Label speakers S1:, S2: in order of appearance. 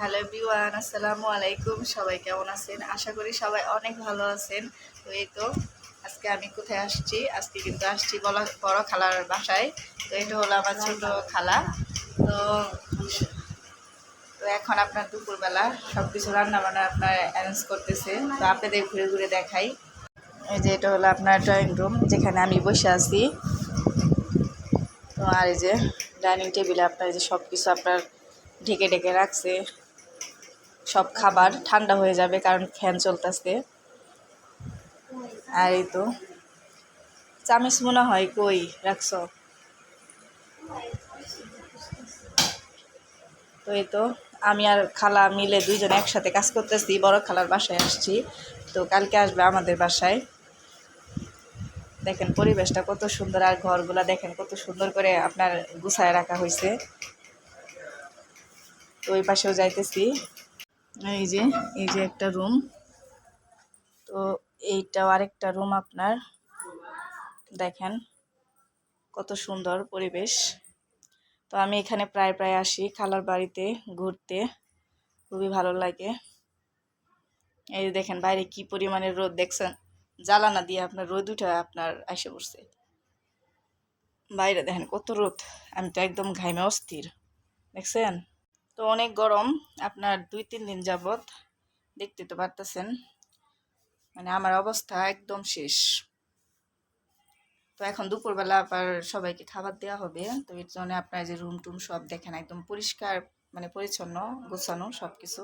S1: Hello বিওয়ান আসসালামু আলাইকুম। সবাই কেমন আছেন? আশা করি সবাই অনেক ভালো আছেন। তো এই তো, আজকে আমি কোথায় আসছি? আজকে কিন্তু আসছি বলা বড় খালার বাসায়। তো এটা হলো আমার ছোট খালা। তো তো এখন আপনার দুপুরবেলা সব কিছু রান্না বান্না আপনার অ্যারেঞ্জ করতেছে। তো আপনাদের ঘুরে ঘুরে দেখাই। এই যে এটা হলো আপনার ড্রয়িং রুম যেখানে আমি বসে আছি। তো আর এই যে ডাইনিং টেবিলে আপনার যে সব কিছু আপনার ঢেকে ঢেকে রাখছে। সব খাবার ঠান্ডা হয়ে যাবে কারণ ফ্যান চলতেছে। আর এই তো, চামিচ মনে হয় কই রাখছ? তো এই তো, আমি আর খালা মিলে দুইজন একসাথে কাজ করতেছি, বড় খালার বাসায় আসছি। তো কালকে আসবে আমাদের বাসায়। দেখেন পরিবেশটা কত সুন্দর আর ঘরগুলা দেখেন কত সুন্দর করে আপনার গুছায় রাখা হয়েছে তো ওই পাশেও যাইতেছি। এই যে এই যে একটা রুম তো এইটাও আরেকটা রুম আপনার। দেখেন কত সুন্দর পরিবেশ। তো আমি এখানে প্রায় প্রায় আসি খালার বাড়িতে ঘুরতে। খুবই ভালো লাগে। এই যে দেখেন বাইরে কি পরিমাণে রোদ দেখছেন। জ্বালানা দিয়ে আপনার রোদ উঠে আপনার এসে পড়ছে। বাইরে দেখেন কত রোদ। আমি তো একদম ঘাইমে অস্থির। দেখছেন? তো অনেক গরম, আপনার দুই, তিন দিন যাবৎ দেখতে তো পারতেছেন। মানে আমার অবস্থা একদম শেষ। তো এখন দুপুরবেলা আবার সবাইকে খাবার দেওয়া হবে, তো এর জন্য আপনার যে রুম টুম সব দেখেন, একদম পরিষ্কার মানে পরিচ্ছন্ন, গোছানো সব কিছু